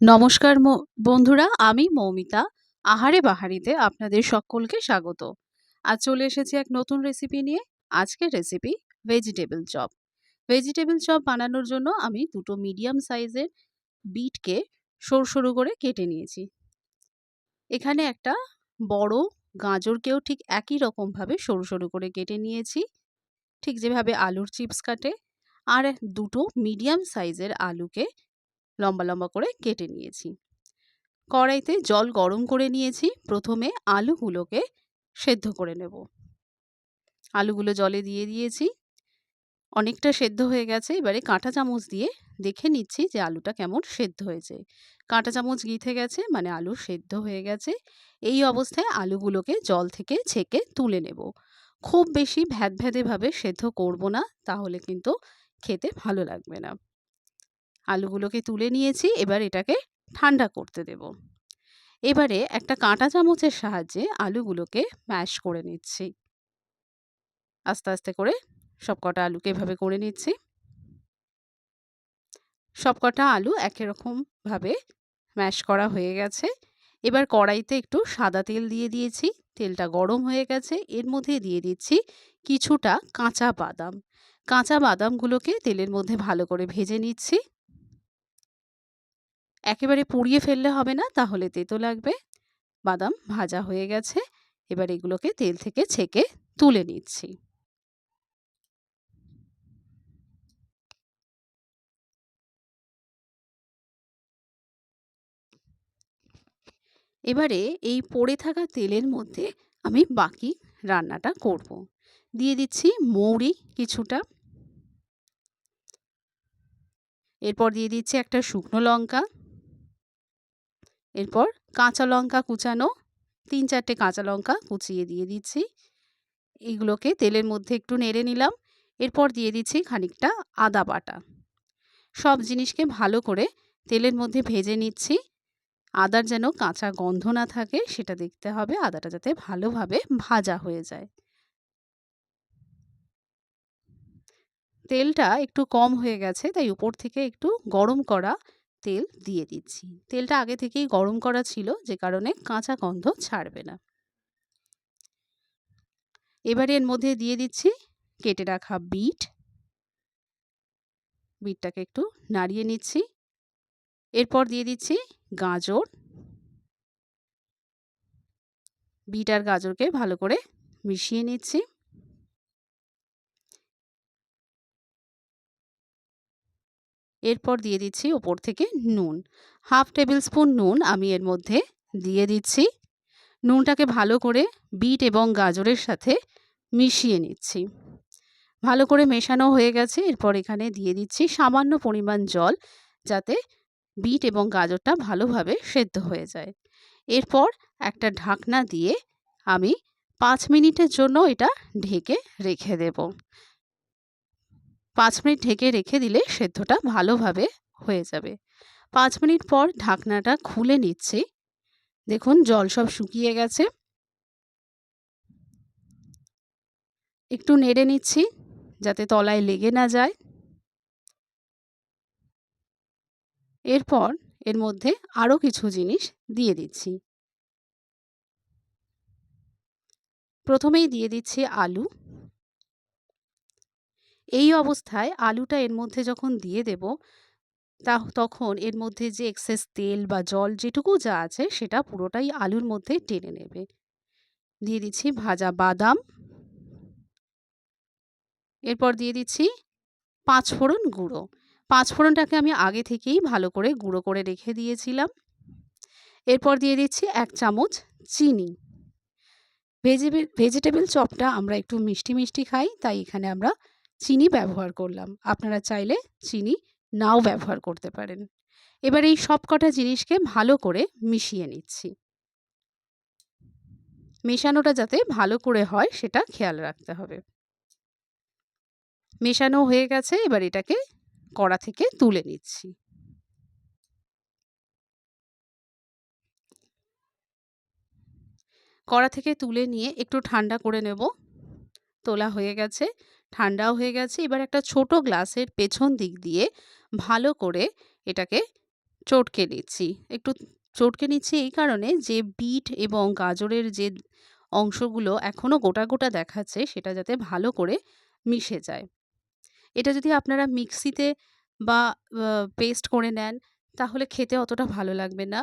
নমস্কার বন্ধুরা, আমি মৌমিতা। আহারে বাহারিতে আপনাদের সকলকে স্বাগত। আজ চলে এসেছি এক নতুন রেসিপি নিয়ে। আজকের recipe vegetable chop vegetable chop বানানোর জন্য আমি দুটো মিডিয়াম সাইজের বিটকে সরু সরু করে কেটে নিয়েছি। এখানে একটা বড় গাজরকেও ঠিক একই রকমভাবে সরু সরু করে কেটে নিয়েছি। ঠিক যেভাবে আলুর চিপস কাটে। আর দুটো মিডিয়াম সাইজের আলুকে লম্বা লম্বা করে কেটে নিয়েছি। কড়াইতে জল গরম করে নিয়েছি। প্রথমে আলুগুলোকে সেদ্ধ করে নেব। আলুগুলো জলে দিয়ে দিয়েছি। অনেকটা সেদ্ধ হয়ে গেছে। এবারে কাঁটা চামচ দিয়ে দেখে নিচ্ছি যে আলুটা কেমন সেদ্ধ হয়েছে। কাঁটা চামচ গিথে গেছে মানে আলু সেদ্ধ হয়ে গেছে। এই অবস্থায় আলুগুলোকে জল থেকে ছেঁকে তুলে নেব। খুব বেশি ভ্যাদ ভ্যাদেভাবে সেদ্ধ করব না, তাহলে কিন্তু খেতে ভালো লাগবে না। আলুগুলোকে তুলে নিয়েছি, এবার এটাকে ঠান্ডা করতে দেব। এবারে একটা কাঁটা চামচের সাহায্যে আলুগুলোকে ম্যাশ করে নিচ্ছি। আস্তে আস্তে করে সব কটা আলুকে এভাবে করে নিচ্ছি। সব কটা আলু একই রকমভাবে ম্যাশ করা হয়ে গেছে। এবার কড়াইতে একটু সাদা তেল দিয়ে দিয়েছি। তেলটা গরম হয়ে গেছে। এর মধ্যে দিয়ে দিচ্ছি কিছুটা কাঁচা বাদাম। কাঁচা বাদামগুলোকে তেলের মধ্যে ভালো করে ভেজে নিচ্ছি। একেবারে পুড়িয়ে ফেললে হবে না, তাহলে তেতো লাগবে। বাদাম ভাজা হয়ে গেছে। এবার এগুলোকে তেল থেকে ছেঁকে তুলে নিচ্ছি। এবারে এই পড়ে থাকা তেলের মধ্যে আমি বাকি রান্নাটা করব। দিয়ে দিচ্ছি মৌরি কিছুটা। এরপর দিয়ে দিচ্ছি একটা শুকনো লঙ্কা। এরপর কাঁচা লঙ্কা কুচানো, তিন চারটে কাঁচা লঙ্কা কুচিয়ে দিয়ে দিচ্ছি। এগুলোকে তেলের মধ্যে একটু নেড়ে নিলাম। এরপর দিয়ে দিচ্ছি খানিকটা আদা বাটা। সব জিনিসকে ভালো করে তেলের মধ্যে ভেজে নিচ্ছি। আদার যেন কাঁচা গন্ধ না থাকে, সেটা দেখতে হবে। আদাটা যাতে ভালোভাবে ভাজা হয়ে যায়। তেলটা একটু কম হয়ে গেছে, তাই উপর থেকে একটু গরম করা তেল দিয়ে দিচ্ছি। তেলটা আগে থেকেই গরম করা ছিল, যে কারণে কাঁচা গন্ধ ছাড়বে না। এবারে এর মধ্যে দিয়ে দিচ্ছি কেটে রাখা বিট। বিটটাকে একটু নাড়িয়ে নিচ্ছি। এরপর দিয়ে দিচ্ছি গাজর। বিট আর গাজরকে ভালো করে মিশিয়ে নিচ্ছি। এরপর দিয়ে দিচ্ছি ওপর থেকে নুন। হাফ টেবিল স্পুন নুন আমি এর মধ্যে দিয়ে দিচ্ছি। নুনটাকে ভালো করে বিট এবং গাজরের সাথে মিশিয়ে নিচ্ছি। ভালো করে মেশানো হয়ে গেছে। এরপর এখানে দিয়ে দিচ্ছি সামান্য পরিমাণ জল যাতে বিট এবং গাজরটা ভালোভাবে সেদ্ধ হয়ে যায়। এরপর একটা ঢাকনা দিয়ে আমি পাঁচ মিনিটের জন্য এটা ঢেকে রেখে দেব। পাঁচ মিনিট ঢেকে রেখে দিলে সেদ্ধটা ভালোভাবে হয়ে যাবে। পাঁচ মিনিট পর ঢাকনাটা খুলে নিচ্ছি। দেখুন, জল সব শুকিয়ে গেছে। একটু নেড়ে নিচ্ছি যাতে তলায় লেগে না যায়। এরপর এর মধ্যে আরও কিছু জিনিস দিয়ে দিচ্ছি। প্রথমেই দিয়ে দিচ্ছি আলু। এই অবস্থায় আলুটা এর মধ্যে যখন দিয়ে দেব তা তখন এর মধ্যে যে এক্সেস তেল বা জল যেটুকু যা আছে সেটা পুরোটাই আলুর মধ্যে টেনে নেবে। দিয়ে দিচ্ছি ভাজা বাদাম। এরপর দিয়ে দিচ্ছি পাঁচ ফোড়ন গুঁড়ো। পাঁচ ফোড়নটাকে আমি আগে থেকেই ভালো করে গুঁড়ো করে রেখে দিয়েছিলাম। এরপর দিয়ে দিচ্ছি এক চামচ চিনি। ভেজিটেবল চপটা আমরা একটু মিষ্টি মিষ্টি খাই, তাই এখানে আমরা চিনি ব্যবহার করলাম। আপনারা চাইলে চিনি নাও ব্যবহার করতে পারেন। এবার এই সব কটা জিনিসকে ভালো করে মিশিয়ে নিচ্ছি। মেশানোটা যাতে ভালো করে হয় সেটা খেয়াল রাখতে হবে। মেশানো হয়ে গেছে, এবার এটাকে কড়া থেকে তুলে নিচ্ছি। কড়া থেকে তুলে নিয়ে একটু ঠান্ডা করে নেব। তোলা হয়ে গেছে। ঠান্ডাও হয়ে গেছে। এবার একটা ছোট গ্লাসের পেছন দিক দিয়ে ভালো করে এটাকে চটকে নিচ্ছি। একটু চটকে নিচ্ছি এই কারণে যে বিট এবং গাজরের যে অংশগুলো এখনও গোটা গোটা দেখাচ্ছে, সেটা যাতে ভালো করে মিশে যায়। এটা যদি আপনারা মিক্সিতে বা পেস্ট করে নেন, তাহলে খেতে অতটা ভালো লাগবে না।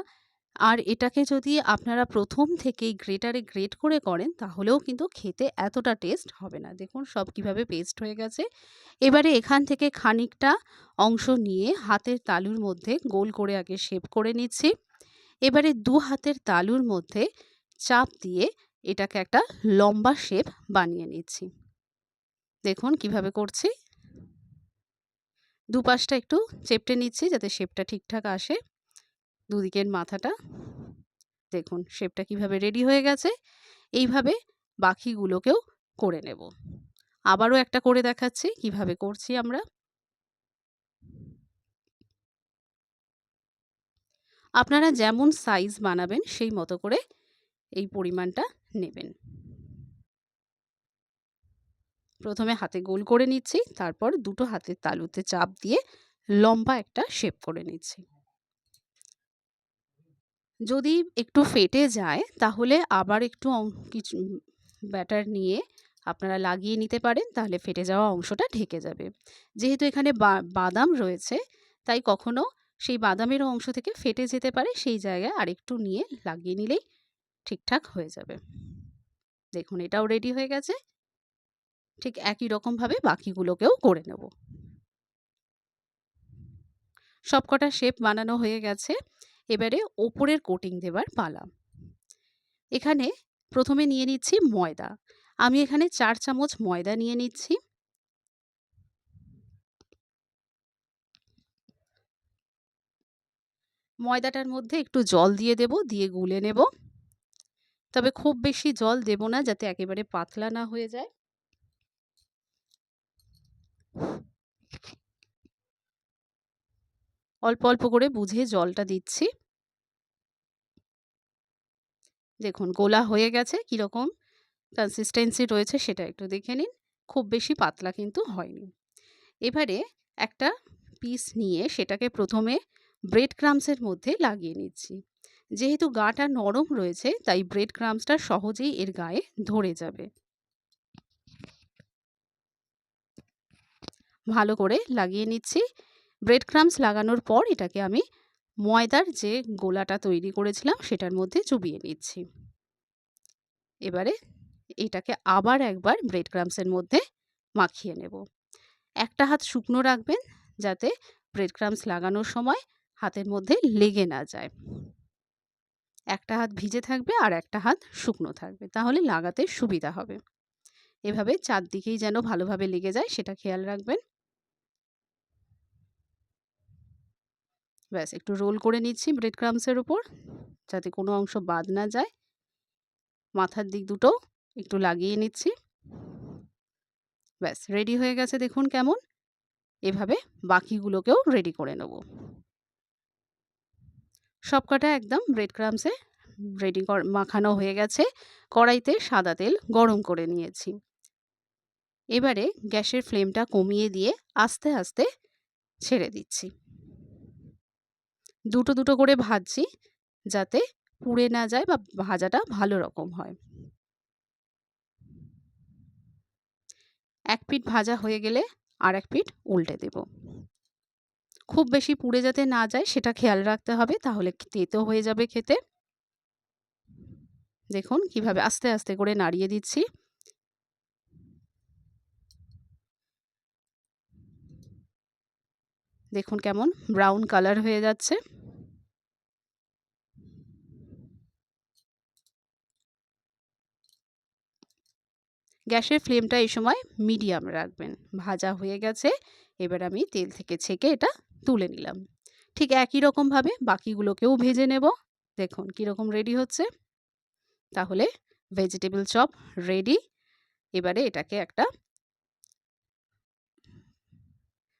আর এটাকে যদি আপনারা প্রথম থেকেই গ্রেটারে গ্রেট করে করেন, তাহলেও কিন্তু খেতে এতটা টেস্ট হবে না। দেখুন সব কীভাবে পেস্ট হয়ে গেছে। এবারে এখান থেকে খানিকটা অংশ নিয়ে হাতের তালুর মধ্যে গোল করে আগে শেপ করে নিচ্ছি। এবারে দু হাতের তালুর মধ্যে চাপ দিয়ে এটাকে একটা লম্বা শেপ বানিয়ে নিচ্ছি। দেখুন কীভাবে করছি। দুপাশটা একটু চেপটে নিচ্ছি যাতে শেপটা ঠিকঠাক আসে। দুদিকের মাথাটা। দেখুন শেপটা কীভাবে রেডি হয়ে গেছে, এইভাবে বাকিগুলোকেও করে নেব। আবারও একটা করে দেখাচ্ছি, কীভাবে করছি আমরা। আপনারা যেমন সাইজ বানাবেন, সেই মতো করে এই পরিমাণটা নেবেন। প্রথমে হাতে গোল করে নিচ্ছি, তারপর দুটো হাতের তালুতে চাপ দিয়ে লম্বা একটা শেপ করে নিচ্ছি। যদি একটু ফেটে যায়, তাহলে আবার একটু কিছু, ব্যাটার নিয়ে আপনারা লাগিয়ে নিতে পারেন, তাহলে ফেটে যাওয়া অংশটা ঢেকে যাবে। যেহেতু এখানে বাদাম রয়েছে, তাই কখনো সেই বাদামের অংশ থেকে ফেটে যেতে পারে, সেই জায়গায় আরেকটু নিয়ে লাগিয়ে নিলেই ঠিকঠাক হয়ে যাবে। দেখুন, এটাও রেডি হয়ে গেছে। ঠিক একই রকমভাবে বাকিগুলোকেও করে নেব। সবকটা শেপ বানানো হয়ে গেছে। এবারে ওপরের কোটিং দেবার পালা। এখানে প্রথমে নিয়ে নিচ্ছি ময়দা। আমি এখানে চার চামচ ময়দা নিয়ে নিচ্ছি। ময়দাটার মধ্যে একটু জল দিয়ে দেব, দিয়ে গুলে নেব। তবে খুব বেশি জল দেব না, যাতে একেবারে পাতলা না হয়ে যায়। অল্প অল্প করে বুঝে জলটা দিচ্ছি। দেখুন, গোলা হয়ে গেছে, কীরকম কনসিস্টেন্সি রয়েছে সেটা একটু দেখে নিন। খুব বেশি পাতলা কিন্তু হয়নি। এবারে একটা পিস নিয়ে সেটাকে প্রথমে ব্রেড ক্রামসের মধ্যে লাগিয়ে নিচ্ছি। যেহেতু গাটা নরম রয়েছে, তাই ব্রেড ক্রামসটা সহজেই এর গায়ে ধরে যাবে। ভালো করে লাগিয়ে নিচ্ছি। ব্রেড ক্রামস লাগানোর পর এটাকে আমি ময়দার যে গোলাটা তৈরি করেছিলাম সেটার মধ্যে চুবিয়ে নিচ্ছি। এবারে এটাকে আবার একবার ব্রেড ক্রামসের মধ্যে মাখিয়ে নেব। একটা হাত শুকনো রাখবেন যাতে ব্রেড ক্রামস লাগানোর সময় হাতের মধ্যে লেগে না যায়। একটা হাত ভিজে থাকবে আর একটা হাত শুকনো থাকবে, তাহলে লাগাতে সুবিধা হবে। এভাবে চারদিকেই যেন ভালোভাবে লেগে যায় সেটা খেয়াল রাখবেন। ব্যাস, একটু রোল করে নিচ্ছি ব্রেড ক্রামসের উপর, যাতে কোনো অংশ বাদ না যায়। মাথার দিক দুটো একটু লাগিয়ে নিচ্ছি। ব্যাস, রেডি হয়ে গেছে দেখুন কেমন। এভাবে বাকিগুলোকেও রেডি করে নেব। সবকটা একদম ব্রেড ক্রামসে রেডি মাখানো হয়ে গেছে। কড়াইতে সাদা তেল গরম করে নিয়েছি। এবারে গ্যাসের ফ্লেমটা কমিয়ে দিয়ে আস্তে আস্তে ছেড়ে দিচ্ছি। দুটো দুটো করে ভাজছি যাতে পুড়ে না যায় বা ভাজাটা ভালো রকম হয়। এক পিঠ ভাজা হয়ে গেলে আর এক পিঠ উল্টে দেব। খুব বেশি পুড়ে যাতে না যায় সেটা খেয়াল রাখতে হবে, তাহলে তেতো হয়ে যাবে খেতে। দেখুন কীভাবে আস্তে আস্তে করে নাড়িয়ে দিচ্ছি। দেখুন কেমন ব্রাউন কালার হয়ে যাচ্ছে। গ্যাসের ফ্লেমটা এই সময় মিডিয়াম রাখবেন। ভাজা হয়ে গেছে, এবার আমি তেল থেকে ছেঁকে এটা তুলে নিলাম। ঠিক একই রকমভাবে বাকিগুলোকেও ভেজে নেব। দেখুন কীরকম রেডি হচ্ছে। তাহলে ভেজিটেবল চপ রেডি এবারে এটাকে একটা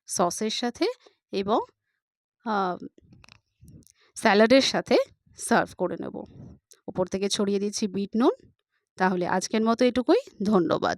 সসের সাথে এবং স্যালাডের সাথে সার্ভ করে নেব। উপর থেকে ছড়িয়ে দিচ্ছি বিট নুন। তাহলে আজকের মতো এটুকুই। ধন্যবাদ।